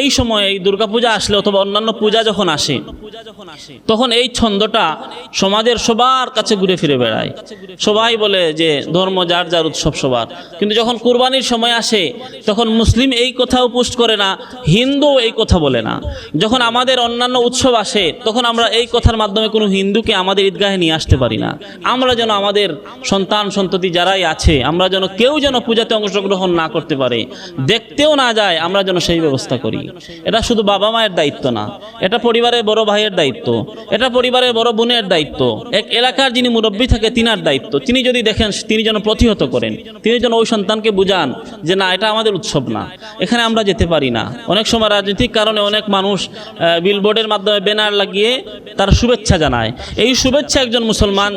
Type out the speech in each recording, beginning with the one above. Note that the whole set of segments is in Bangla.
এই সময় এই দুর্গাপূজা আসলে অথবা অন্যান্য পূজা যখন আসে, তখন এই ছন্দটা সমাজের সবার কাছে ঘুরে ফিরে বেড়ায়। সবাই বলে যে ধর্ম যার যার উৎসব সবার। কিন্তু যখন কুরবানির সময় আসে, তখন মুসলিম এই কথাও পোস্ট করে না হিন্দু এই কথা বলে না। যখন আমাদের অন্যান্য উৎসব আসে, তখন আমরা এই কথার মাধ্যমে কোনো হিন্দুকে আমাদের ঈদগাহে নিয়ে আসতে পারি না। আমরা যেন আমাদের সন্তান, সন্ততি যারাই আছে, আমরা যেন কেউ যেন পূজাতে অংশগ্রহণ না করতে পারে, দেখতেও না যায়, আমরা যেন সেই ব্যবস্থা করি। এটা শুধু বাবা মায়ের দায়িত্ব না এটা পরিবারের বড় ভাইয়ের দায়িত্ব এটা পরিবারের বড় বোনের দায়িত্ব। এক এলাকার যিনি মুরব্বী থাকে তিনার দায়িত্ব। তিনি যদি দেখেন তিনি যেন প্রতিহত করেন তিনি যেন ওই সন্তানকে বুঝান যে না এটা আমাদের উৎসব না এখানে আমরা যেতে পারি না। অনেক সময় রাজনৈতিক কারণে অনেক মানুষ বিলবোর্ডের মাধ্যমে ব্যানার লাগিয়ে তার শুভেচ্ছা জানায়। এই শুভেচ্ছা একজন মুসলমান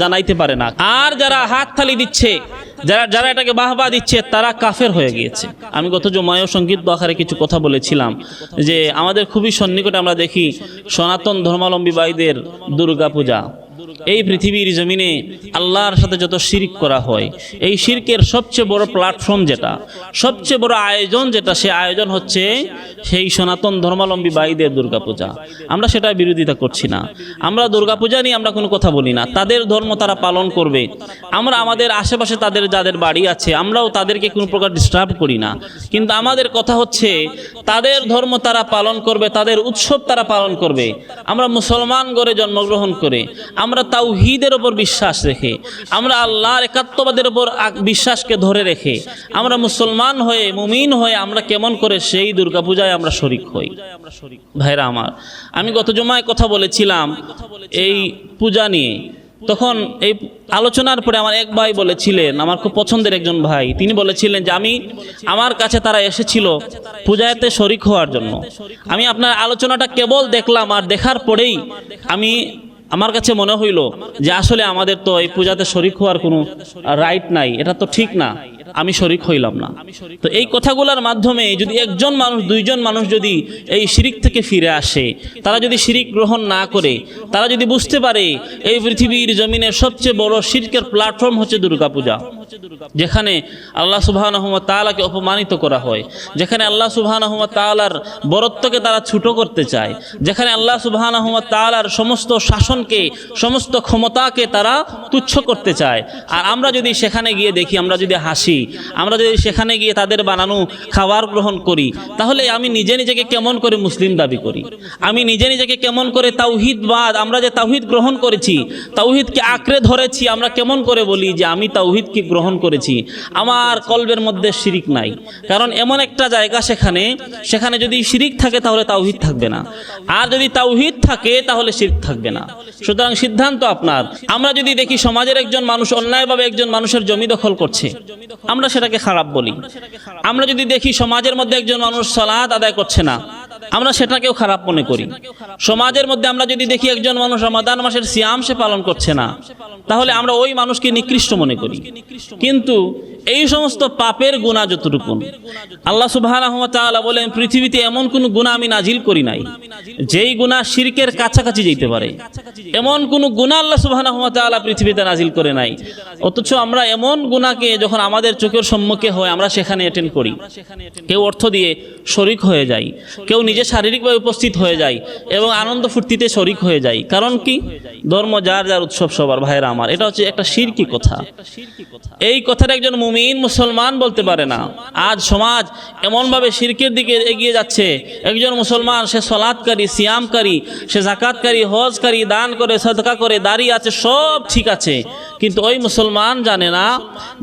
জানাইতে পারে না। আর যারা হাত থালি দিচ্ছে যারা যারা এটাকে বাহবা দিচ্ছে, তারা কাফের হয়ে গিয়েছে। আমি গত জমায় সংগীত বাখারে কিছু কথা বলেছিলাম যে আমাদের খুবই সন্নিকটে আমরা দেখি সনাতন ধর্মাবলম্বী দুর্গা পূজা এই পৃথিবীর জমিনে আল্লাহর সাথে যত শিরিক করা হয়, এই শিরকের সবচেয়ে বড় প্ল্যাটফর্ম যেটা, সবচেয়ে বড় আয়োজন যেটা, সে আয়োজন হচ্ছে সেই সনাতন ধর্মাবলম্বী ভাইদের দুর্গাপূজা। আমরা সেটা বিরোধিতা করছি না। আমরা দুর্গাপূজা নিয়ে আমরা কোনো কথা বলি না। তাদের ধর্ম তারা পালন করবে। আমরা আমাদের আশেপাশে তাদের যাদের বাড়ি আছে, আমরাও তাদেরকে কোনো প্রকার ডিস্টার্ব করি না। কিন্তু আমাদের কথা হচ্ছে, তাদের ধর্ম তারা পালন করবে, তাদের উৎসব তারা পালন করবে। আমরা মুসলমান গড়ে জন্মগ্রহণ করে, আমরা তাওহিদের ওপর বিশ্বাস রেখে, আমরা আল্লাহর একাত্মবাদের ওপর বিশ্বাসকে ধরে রেখে, আমরা মুসলমান হয়ে, মুমিন হয়ে আমরা কেমন করে সেই দুর্গাপূজায় আমরা শরিক হই। ভাইরা আমার, আমি গত জমায় কথা বলেছিলাম এই পূজা নিয়ে। তখন এই আলোচনার পরে আমার এক ভাই বলেছিলেন, আমার খুব পছন্দের একজন ভাই, তিনি বলেছিলেন যে আমি, আমার কাছে তারা এসেছিল পূজাতে শরিক হওয়ার জন্য। আমি আপনার আলোচনাটা কেবল দেখলাম আর দেখার পরেই আমি আমার কাছে মনে হইল যে আসলে আমাদের তো এই পূজাতে শরিক হওয়ার কোনো রাইট নাই, এটা তো ঠিক না। আমি শরিক হইলাম না। তো এই কথাগুলোর মাধ্যমে যদি একজন মানুষ দুইজন মানুষ যদি এই শিরিক থেকে ফিরে আসে তারা যদি শিরিক গ্রহণ না করে তারা যদি বুঝতে পারে এই পৃথিবীর জমিনের সবচেয়ে বড় শিরকের প্ল্যাটফর্ম হচ্ছে দুর্গাপূজা যেখানে আল্লাহ সুবাহ তালাকে অপমানিত করা হয়। যেখানে আল্লাহ সুবাহ তালার বরত্বকে তারা ছুটো করতে চায়। যেখানে আল্লাহ সুবাহ তালার সমস্ত শাসনকে সমস্ত ক্ষমতাকে তারা তুচ্ছ করতে চায়। আর আমরা যদি সেখানে গিয়ে দেখি আমরা যদি হাসি আমরা যদি সেখানে গিয়ে তাদের বানানো খাবার গ্রহণ করি, তাহলে আমি নিজে নিজেকে কেমন করে মুসলিম দাবি করি? আমি নিজে নিজেকে কেমন করে তাওহিদবাদ আমরা যে তাওহিদ গ্রহণ করেছি, তাওহিদকে আঁকড়ে ধরেছি, আমরা কেমন করে বলি যে আমি তাওহিদকে গ্রহণ করেছি? আমার কলবের মধ্যে শিরিক নাই। কারণ এমন একটা জায়গা সেখানে সেখানে যদি শিরিক থাকে তাহলে তাওহিদ থাকবে না। আর যদি তাওহিদ থাকে, তাহলে শিরিক থাকবে না। সুতরাং সিদ্ধান্ত আপনার। আমরা যদি দেখি সমাজের একজন মানুষ অন্যায়ভাবে একজন মানুষের জমি দখল করছে আমরা সেটাকে খারাপ বলি। আমরা যদি দেখি সমাজের মধ্যে একজন মানুষ সালাদ আদায় করছে না, আমরা সেটাকেও খারাপ মনে করি। সমাজের মধ্যে আমরা যদি দেখি একজন মানুষ রমাদান মাসের সিয়াম সে পালন করছে না, তাহলে আমরা ওই মানুষকে নিকৃষ্ট মনে করি। কিন্তু এই সমস্ত পাপের গুণা যতটুকু আল্লাহ তাআলা বলেন, পৃথিবীতে এমন কোন গুণা আমি নাজিল করি নাই, যেই গুণা শিরকের কাছাকাছি যেতে পারে। এমন কোন গুণা আল্লাহ তাআলা পৃথিবীতে নাজিল করে নাই। অথচ আমরা এমন গুণাকে যখন আমাদের চোখের সম্মুখে হয়, আমরা সেখানে অ্যাটেন্ড করি। কেউ অর্থ দিয়ে শরিক হয়ে যায়, কেউ নিজে শারীরিকভাবে উপস্থিত হয়ে যায় এবং আনন্দ ফুর্তিতে শরিক হয়ে যায়। কারণ কি? ধর্ম যার যার উৎসব সবার। ভাইয়েরা আমার, এটা হচ্ছে একটা শিরকি কথা। এই কথাটা একজন মুমিন মুসলমান বলতে পারে না। আজ সমাজ এমনভাবে শিরকের দিকে এগিয়ে যাচ্ছে। একজন মুসলমান, সে সলাৎকারী, সিয়ামকারী, সে জাকাতকারী, হজকারী দান করে সদকা করে দাঁড়িয়ে আছে, সব ঠিক আছে। কিন্তু ওই মুসলমান জানে না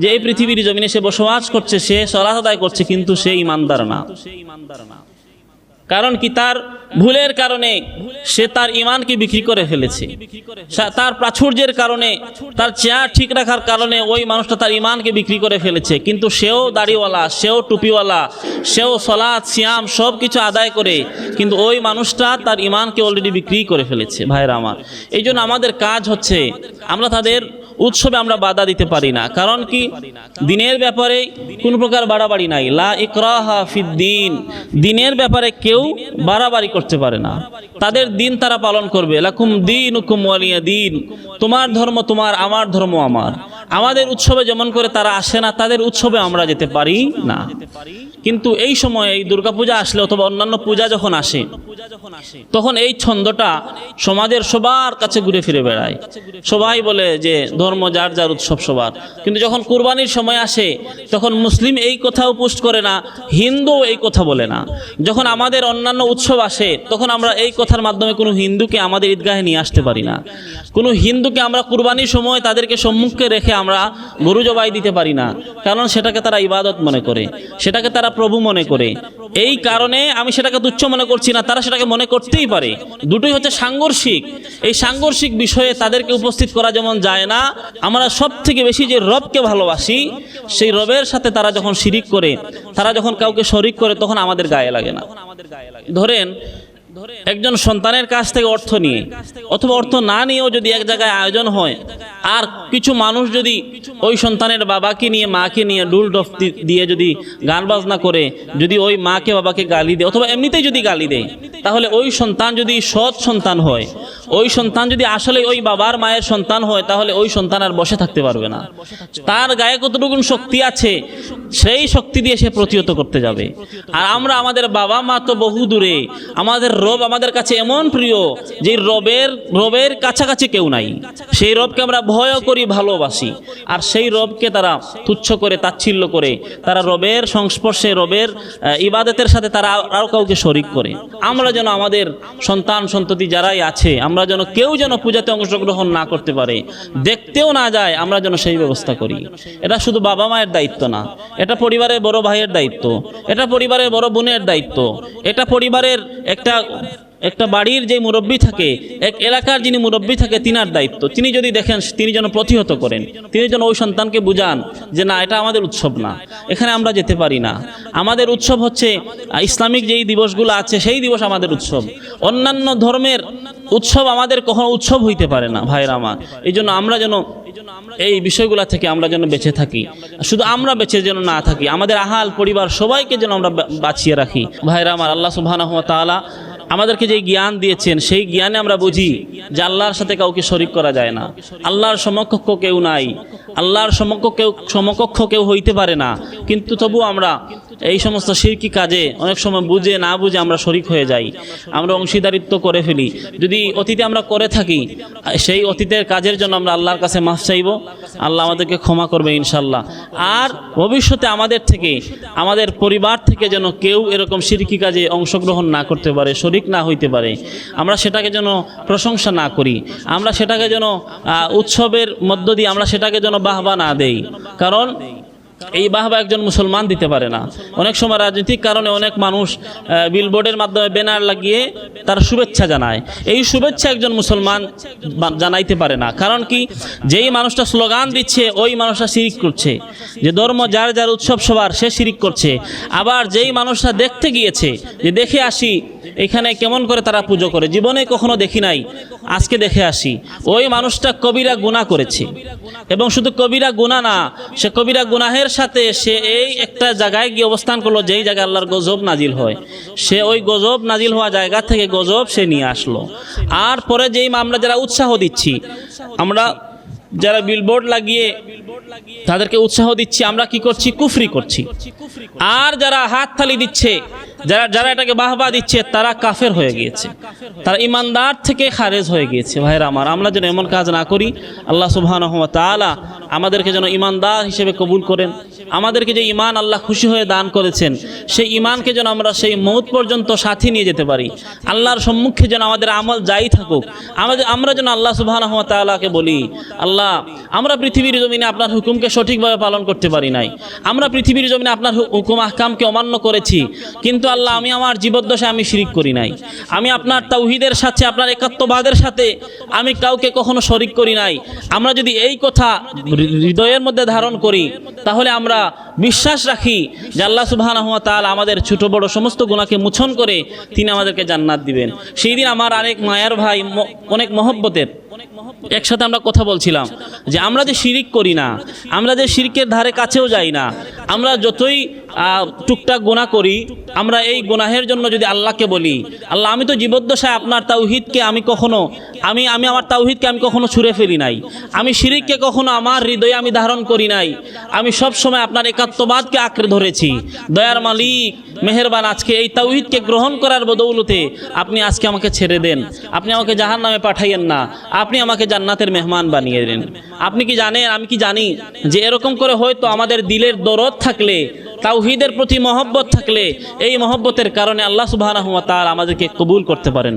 যে এই পৃথিবীর জমিনে সে বসবাস করছে, সে সলাৎ আদায় করছে, কিন্তু সে ইমানদার না। কারণ কি? তার ভুলের কারণে সে তার ইমানকে বিক্রি করে ফেলেছে। তার প্রাচুর্যের কারণে, তার চেয়ার ঠিক রাখার কারণে ওই মানুষটা তার ইমানকে বিক্রি করে ফেলেছে। কিন্তু সেও দাড়িওয়ালা, সেও টুপিওয়ালা, সেও সলাৎ, সিয়াম সব কিছু আদায় করে কিন্তু ওই মানুষটা তার ইমানকে অলরেডি বিক্রি করে ফেলেছে, ভাইরা আমার। এই আমাদের কাজ হচ্ছে, আমরা তাদের উৎসবে আমরা বাধা দিতে পারি না। কারণ কি? দিনের ব্যাপারে কোনো প্রকার বাড়াবাড়ি নাই। লা ইকরাহা ফিদ্দিন। দিনের ব্যাপারে কেউ বাড়াবাড়ি করতে পারে না। তাদের দিন তারা পালন করবে। লাকুম দিন হুকুম ওয়ালিয়া দিন। তোমার ধর্ম তোমার, আমার ধর্ম আমার। আমাদের উৎসবে যেমন করে তারা আসে না, তাদের উৎসবে আমরা যেতে পারি না। কিন্তু এই সময় এই দুর্গাপূজা আসলে অথবা অন্যান্য পূজা যখন আসে, তখন এই ছন্দটা সমাজের সবার কাছে ঘুরে ফিরে বেড়ায়। সবাই বলে যে ধর্ম যার যার উৎসব সবার। কিন্তু যখন কুরবানির সময় আসে, তখন মুসলিম এই কথাও পোস্ট করে না হিন্দু এই কথা বলে না। যখন আমাদের অন্যান্য উৎসব আসে, তখন আমরা এই কথার মাধ্যমে কোনো হিন্দুকে আমাদের ঈদগাহে নিয়ে আসতে পারি না। কোনো হিন্দুকে আমরা কুরবানির সময় তাদেরকে সম্মুখে রেখে আমরা গরু জবাই দিতে পারি না, কারণ সেটাকে তারা ইবাদত মনে করে। সেটাকে তারা প্রভু মনে করে। এই কারণে আমি সেটাকে তুচ্ছ মনে করছি না, তারা সেটাকে মনে করতেই পারে। দুটোই হচ্ছে সাংঘর্ষিক। এই সাংঘর্ষিক বিষয়ে তাদেরকে উপস্থিত করা যেমন যায় না, আমরা সব থেকে বেশি যে রবকে ভালোবাসি, সেই রবের সাথে তারা যখন শিরিক করে, তারা যখন কাউকে শরিক করে, তখন আমাদের গায়ে লাগে না। ধরেন, একজন সন্তানের কাছ থেকে অর্থ নিয়ে, অথবা অর্থ না নিয়েও যদি এক জায়গায় আয়োজন হয় আর কিছু মানুষ যদি ওই সন্তানের বাবাকে নিয়ে, মাকে নিয়ে ডুল ডফ দিয়ে যদি গান বাজনা করে, যদি ওই মাকে, বাবাকে গালি দেয়, অথবা এমনিতেই যদি গালি দেয়, তাহলে ওই সন্তান যদি সৎ সন্তান হয়, ওই সন্তান যদি আসলে ওই বাবার মায়ের সন্তান হয়, তাহলে ওই সন্তান আর বসে থাকতে পারবে না। তার গায়ে কতটুকু শক্তি আছে, সেই শক্তি দিয়ে সে প্রতিহত করতে যাবে। আর আমরা আমাদের বাবা মা তো বহু দূরে, আমাদের রব আমাদের কাছে এমন প্রিয় যে রবের রবের কাছাকাছি কেউ নাই। সেই রবকে আমরা ভয়ও করি, ভালোবাসি। আর সেই রবকে তারা তুচ্ছ করে, তাচ্ছিল্য করে, তারা রবের সংস্পর্শে, রবের ইবাদতের সাথে তারা আরও কাউকে শরিক করে। আমরা যেন আমাদের সন্তান, সন্ততি যারাই আছে, আমরা যেন কেউ যেন পূজাতে অংশগ্রহণ না করতে পারে, দেখতেও না যায়, আমরা যেন সেই ব্যবস্থা করি। এটা শুধু বাবা মায়ের দায়িত্ব না, এটা পরিবারের বড় ভাইয়ের দায়িত্ব, এটা পরিবারের বড় বোনের দায়িত্ব, এটা পরিবারের একটা একটা বাড়ির যে মুরব্বী থাকে, এক এলাকার যিনি মুরব্বী থাকে, তিনার দায়িত্ব। তিনি যদি দেখেন, তিনি যেন প্রতিহত করেন, তিনি যেন ওই সন্তানকে বুঝান যে না, এটা আমাদের উৎসব না, এখানে আমরা যেতে পারি না। আমাদের উৎসব হচ্ছে, ইসলামিক যেই দিবসগুলো আছে, সেই দিবস আমাদের উৎসব। অন্যান্য ধর্মের উৎসব আমাদের কখনো উৎসব হইতে পারে না ভাইরা আমার। এই জন্য আমরা যেন এই বিষয়গুলো থেকে আমরা যেন বেঁচে থাকি। শুধু আমরা বেঁচে যেন না থাকি, আমাদের আহাল পরিবার সবাইকে যেন আমরা বাঁচিয়ে রাখি। ভাইরা আমার, আল্লাহ সুবহানাহু ওয়া তাআলা আমাদেরকে যে জ্ঞান দিয়েছেন, সেই জ্ঞানে আমরা বুঝি যে আল্লাহর সাথে কাউকে শরিক করা যায় না। আল্লাহর সমকক্ষ কেউ নাই। আল্লাহর সমকক্ষ কেউ সমকক্ষ কেউ হইতে পারে না। কিন্তু তবু আমরা এই সমস্ত শিরকি কাজে অনেক সময় বুঝে না বুঝে আমরা শরিক হয়ে যাই। আমরা অংশীদারিত্ব করে ফেলি। যদি অতীতে আমরা করে থাকি, সেই অতীতের কাজের জন্য আমরা আল্লাহর কাছে মাফ চাইব। আল্লাহ আমাদেরকে ক্ষমা করবে ইনশাল্লাহ আর ভবিষ্যতে আমাদের থেকে, আমাদের পরিবার থেকে যেন কেউ এরকম শিরকি কাজে অংশগ্রহণ না করতে পারে, শরিক না হইতে পারে। আমরা সেটাকে যেন প্রশংসা না করি। আমরা সেটাকে যেন উৎসবের মধ্য দিয়ে আমরা সেটাকে যেন বাহবা না দেই। কারণ এই বাহবা একজন মুসলমান দিতে পারে না। অনেক সময় রাজনৈতিক কারণে অনেক মানুষ বিলবোর্ডের মাধ্যমে ব্যানার লাগিয়ে তার শুভেচ্ছা জানায়। এই শুভেচ্ছা একজন মুসলমান জানাইতে পারে না। কারণ কি? যেই মানুষটা স্লোগান দিচ্ছে, ওই মানুষটা শিরিক করছে। যে ধর্ম যার যার উৎসব সবার, সে শিরিক করছে। আবার যেই মানুষটা দেখতে গিয়েছে, যে দেখে আসি, এখানে কেমন করে তারা পুজো করে। জীবনে কখনো দেখি নাই, আজকে দেখে আসি। ওই মানুষটা কবিরা গুণা করেছে। এবং শুধু কবিরা গুণা না, সে কবিরা গুনাহের সাথে সে এই একটা জায়গায় গিয়ে অবস্থান করল, যেই জায়গায় আল্লাহর গজব নাজিল হয়। সে ওই গজব নাজিল হওয়া জায়গা থেকে গজব সে নিয়ে আসলো। আর পরে যেই আমরা যারা উৎসাহ দিচ্ছি, আমরা যারা বিলবোর্ড লাগিয়ে তাদেরকে উৎসাহ দিচ্ছি, আমরা কি করছি? কুফরি করছি। আর যারা হাত থালি দিচ্ছে যারা যারা এটাকে বাহবা দিচ্ছে, তারা কাফের হয়ে গিয়েছে। তারা ইমানদার থেকে খারেজ হয়ে গিয়েছে। ভাইরা আমার, আমরা যেন এমন কাজ না করি, আল্লাহ সুবহানাহু ওয়া তাআলা আমাদেরকে যেন ইমানদার হিসেবে কবুল করেন। আমাদেরকে যে ইমান আল্লাহ খুশি হয়ে দান করেছেন, সেই ইমানকে যেন আমরা সেই মৌত পর্যন্ত সাথে নিয়ে যেতে পারি। আল্লাহর সম্মুখে যেন আমাদের আমল যাই থাকুক। আমাদের, আমরা যেন আল্লাহ সুবহানাহু ওয়া তাআলাকে বলি, আল্লাহ, আমরা পৃথিবীর জমিনে আপনার হুকুমকে সঠিকভাবে পালন করতে পারি নাই। আমরা পৃথিবীর জমিনে আপনার হুকুম, আহকামকে অমান্য করেছি, কিন্তু আল্লাহ, আমি আমার জীবদ্দশায় আমি শিরিক করি নাই। আমি আপনার তাওহিদের সাথে, আপনার একাত্মবাদের সাথে আমি কাউকে কখনো শরিক করি নাই। আমরা যদি এই কথা হৃদয়ের মধ্যে ধারণ করি, তাহলে আমরা বিশ্বাস রাখি যে আল্লাহ সুবহানাহু ওয়া তাআলা আমাদের ছোট বড় সমস্ত গুণাকে মুছন করে তিনি আমাদেরকে জান্নাত দিবেন। সেই দিন আমার আরেক মায়ার ভাই অনেক মহব্বতের একসাথে আমরা কথা বলছিলাম যে আমরা যে শিরিক করি না, আমরা যে শিরিকের ধারে কাছেও যাই না, আমরা যতই টুকটাক গুনাহ করি, আমরা এই গুনাহের জন্য যদি আল্লাহকে বলি, আল্লাহ, আমি তো জীবদ্দশায় আপনার তাওহিদকে আমি কখনো, আমি আমি আমার তাওহিদকে আমি কখনো ছুঁড়ে ফেলি নাই, আমি শিরিককে কখনো আমার হৃদয়ে আমি ধারণ করি নাই, আমি সব সময় আপনার একাত্মবাদকে আঁকড়ে ধরেছি। দয়ার মালিক, মেহেরবান, আজকে এই তাওহিদকে গ্রহণ করার বদৌলতে আপনি আজকে আমাকে ছেড়ে দেন, আপনি আমাকে জাহান নামে পাঠাইয়েন না। আপনি আমাকে জান্নাতের মেহমান বানিয়ে দিলেন। আপনি কি জানেন? আমি কি জানি যে এরকম করে হয়তো আমাদের দিলের দরদ থাকলে, তাওহিদের প্রতি মহব্বত থাকলে, এই মহব্বতের কারণে আল্লাহ সুবাহ আমাদেরকে কবুল করতে পারেন।